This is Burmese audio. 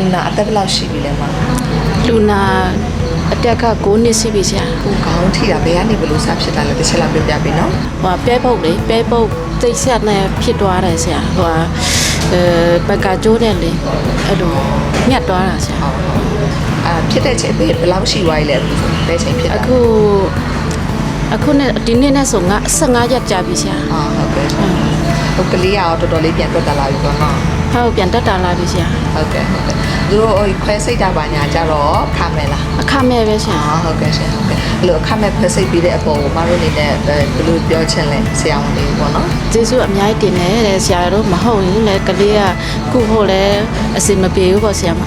လူနာအသက်ဘယ်လောက်ရှိပြီလဲမလူနာအတက်က6နှစ်ရှိပြီဆရာကိုခေါင်းထိတာဘယ်ကနေဘယ်လိုစဖြစ်တာလဲတစ်ချက်လောက်ပြောပြပေးနော်ဟိုပဲပုတ်လေပဲပုတ်တိတ်ဆက်နဲ့ဖြစ်သွားတယ်ဆရာဟိုဟာအဲဘက်ကကျိုးတယ်လေအဲ့လိုညက်သွားတာဆရာအာဖြစ်တဲ့ချိန်ဘယ်ဘယ်လောက်ရှိသွားပြီလဲဘယ်ချိန်ဖြစ်တာအခုအခုနဲ့ဒီနေ့နဲ့ဆိုငါ15ရက်ကြာပြီဆရာအာဟုတ်ကဲ့ဟိုကလေးရောတော်တော်လေးပြန်တက်လာပြီပေါ့နော် ဟုတ်ပြန်တက်တာလာပြီဆရာဟုတ်ကဲ့ဟုတ်ကဲ့သူတို့ဟိုခွဲစိတ်တာပါညာကြတော့ခမယ်လားအခမဲ့ပဲဆရာအာဟုတ်ကဲ့ရှင်ဟုတ်ကဲ့အဲ့လိုခမဲ့ခွဲစိတ်ပြီးတဲ့အပေါ်ကိုမတို့အနေနဲ့ဘယ်လိုပြောချင်လဲဆရာဝန်လေးပေါ့နော်ကျေးဇူးအများကြီးတင်တယ်တဲ့ဆရာတို့မဟုတ်ရင်လည်းကလေးကခုဖို့လည်းအစင်မပြေဘူးပေါ့ဆရာမ